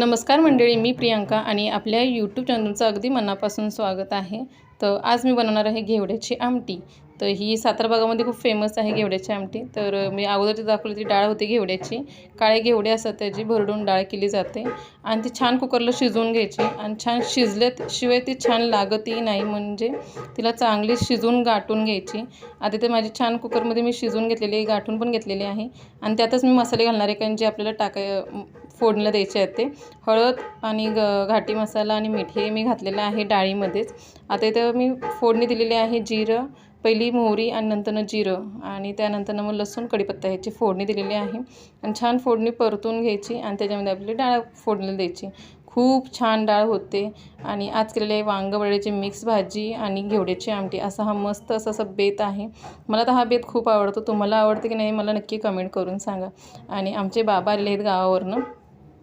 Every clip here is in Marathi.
नमस्कार मंडळी मी प्रियांका आणि आपल्या यूट्यूब चॅनलचं अगदी मनापासून स्वागत आहे. तर आज मी बनवणार आहे घेवड्याची आमटी. तर ही सातारा भागामध्ये खूप फेमस आहे घेवड्याची आमटी. तर मी अगोदर ती दाखवली ती डाळ होती घेवड्याची. काळे घेवडे असतात त्याची भरडून डाळ केली जाते. आणि ती छान कुकरला शिजवून घ्यायची आणि छान शिजल्यात शिवाय ती छान लागतही नाही. म्हणजे तिला चांगली शिजवून गाठून घ्यायची. आता ते माझी छान कुकरमध्ये मी शिजवून घेतलेली आहे गाठून पण घेतलेली आहे. आणि त्यातच मी मसाले घालणार आहे कारण जे आपल्याला टाकाय फोडणीला द्यायचे आहेत ते. हळद आणि ग घाटी मसाला आणि मीठ हे मी घातलेलं आहे डाळीमध्येच. आता इथं मी फोडणी दिलेली आहे जिरं पहिली मोहरी आणि नंतरनं जिरं आणि त्यानंतरनं मग लसूण कढीपत्ता ह्याची फोडणी दिलेली आहे. आणि छान फोडणी परतून घ्यायची आणि त्याच्यामध्ये आपली डाळ फोडणीला द्यायची. खूप छान डाळ होते आणि आज केलेले वांगवड्याची मिक्स भाजी आणि घेवड्याची आमटी असा हा मस्त असा असा बेत आहे. मला तर हा बेत खूप आवडतो. तुम्हाला आवडते की नाही मला नक्की कमेंट करून सांगा. आणि आमचे बाबा आले आहेत गावावरनं.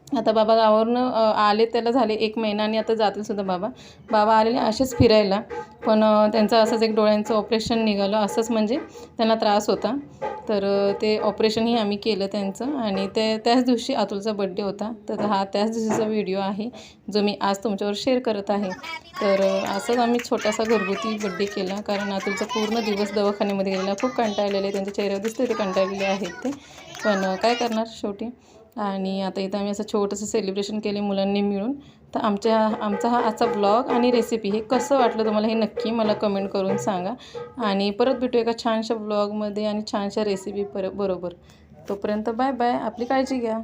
आता बाबा गावावरनं आले त्याला झाले एक महिना आणि आता जातील सुद्धा बाबा. बाबा आलेले असेच फिरायला पण त्यांचं असंच एक डोळ्यांचं ऑपरेशन निघालं असंच म्हणजे त्यांना त्रास होता. तर ते ऑपरेशनही आम्ही केलं त्यांचं आणि ते त्याच दिवशी अतुलचा बड्डे होता. तर हा त्याच दिवशीचा व्हिडिओ आहे जो मी आज तुमच्यावर शेअर करत आहे. तर असंच आम्ही छोटासा घरगुती बड्डे केला कारण अतुलचा पूर्ण दिवस दवाखान्यामध्ये गेलेला खूप कंटाळलेले त्यांच्या चेहऱ्यावर दिसते ते कंटाळलेले आहेत ते. पण काय करणार शेवटी? आणि आता इथं आम्ही असं छोटंसं सेलिब्रेशन केले मुलांनी मिळून. तर आमच्या आमचा हा आजचा ब्लॉग आणि रेसिपी हे कसं वाटलं तुम्हाला हे नक्की मला कमेंट करून सांगा. आणि परत भेटू एका छानशा ब्लॉगमध्ये आणि छानशा रेसिपी पर बरोबर. तोपर्यंत बाय बाय आपली काळजी घ्या.